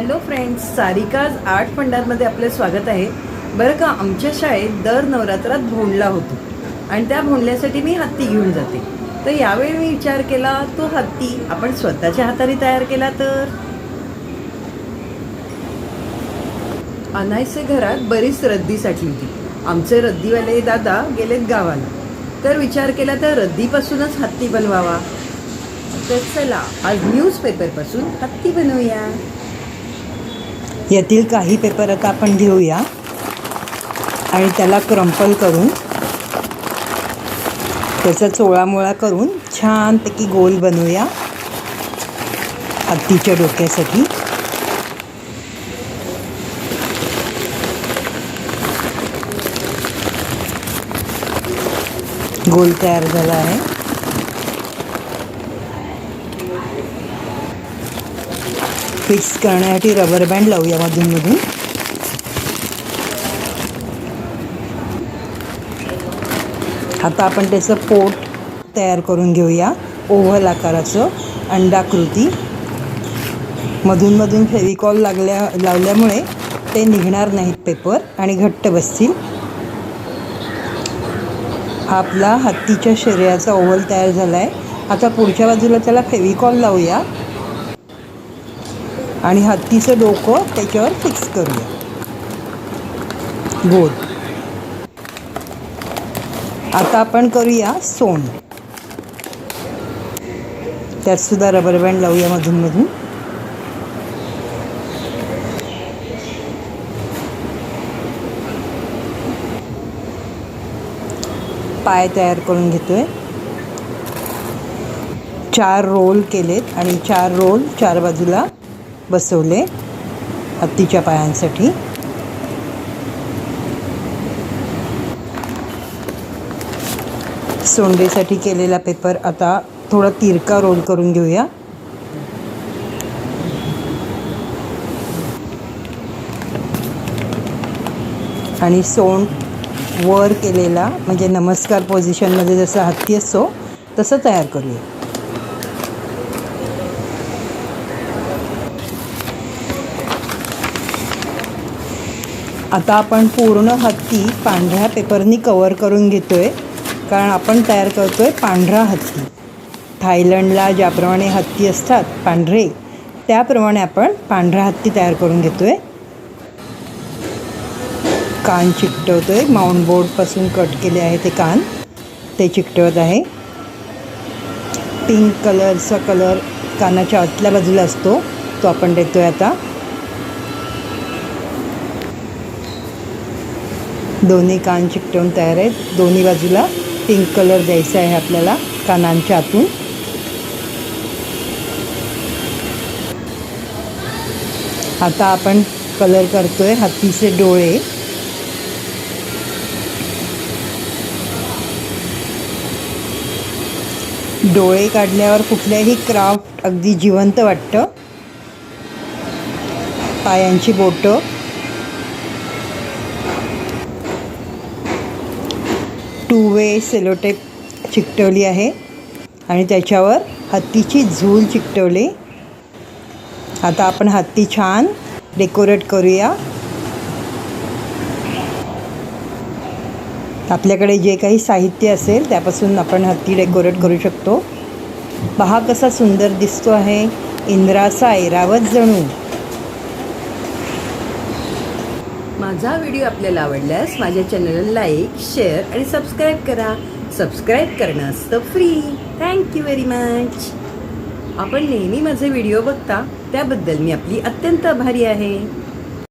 Hello friends Sarika's art फंडारमध्ये आपलं स्वागत आहे. बरं का आमच्या शाळेत दर नवरात्रात भोंडला होतो आणि त्या भोंडल्यासाठी मी हत्ती घेऊन जाते. तर यावेळी मी विचार केला तो हत्ती आपण स्वतःच्या हाताने तयार केला तर? अनायसे घरात बरीच रद्दी साठली होती. आमचे रद्दीवाले दादा गेलेत गावाला. तर विचार केला तर रद्दीपासूनच हत्ती बनवावा. तर चला आज न्यूजपेपरपासून हत्ती बनवूया. यातील काही पेपर आता आपण घेऊया. आणि त्याला क्रंपल करून त्याचा चोळामोळा करून छानपैकी गोल बनवूया. हत्तीच्या डोक्यासाठी. गोल तयार झाला आहे. फिक्स करण्यासाठी रबर बँड लावूया मधूनमधून. आता आपण त्याचं पोट तयार करून घेऊया ओव्हल आकाराचं अंडाकृती. मधूनमधून फेविकॉल लागल्या लावल्यामुळे ते निघणार नाहीत पेपर आणि घट्ट बसतील. आपला हत्तीच्या शरीराचा ओव्हल तयार झाला आहे आता पुढच्या बाजूला त्याला फेविकॉल लावूया. आणि हत्तीचं डोकं त्याच्यावर फिक्स करूया. गोल आता आपण करूया सोंड. त्यात सुद्धा रबर बँड लावूया मधून मधून. पाय तयार करून घेतोय. चार रोल केलेत आणि चार रोल चार बाजूला बसवले हत्तीच्या पायांसाठी. सोंडेसाठी केलेला पेपर आता थोडा तिरका रोल करून घेऊया. आणि सोंड वर केलेला म्हणजे नमस्कार पोझिशनमध्ये जसं हत्ती असतो तसं तयार करूया. आता आपण पूर्ण हत्ती पांढऱ्या पेपरनी कवर करून घेतो आहे कारण आपण तयार करतो आहे पांढरा हत्ती. थायलंडला ज्याप्रमाणे हत्ती असतात पांढरे त्याप्रमाणे आपण पांढरा हत्ती तयार करून घेतो आहे कान चिकटवतोय. माउंट बोर्डपासून कट केले आहे ते कान. ते चिकटवत आहे. पिंक कलरचा कलर कानाच्या आतल्या बाजूला असतो. तो आपण देतो आहे आता. दोन्ही कान चिकटवून तयार आहेत. दोन्ही बाजूला पिंक कलर द्यायचा आहे आपल्याला कानांच्या आतून. आता आपण कलर करतोय हत्तीचे डोळे. डोळे काढल्यावर कुठल्याही क्राफ्ट अगदी जिवंत वाटतं. पायांची बोटं. टू वे सेलोटेप चिकटवली आहे. आणि त्याच्यावर हत्तीची झूल चिकटवली. आता आपण हत्ती छान डेकोरेट करूया. आपल्याकडे जे काही साहित्य असेल त्यापासून आपण हत्ती डेकोरेट करू शकतो. पहा कसा सुंदर दिसतो आहे. इंद्राचा ऐरावत जणू. माझा व्हिडिओ आपल्याला आवडल्यास माझ्या चॅनलला लाईक शेअर आणि सबस्क्राईब करा. सबस्क्राईब करणं असतं फ्री थँक्यू व्हेरी मच आपण नेहमी माझे व्हिडिओ बघता त्याबद्दल मी आपली अत्यंत आभारी आहे.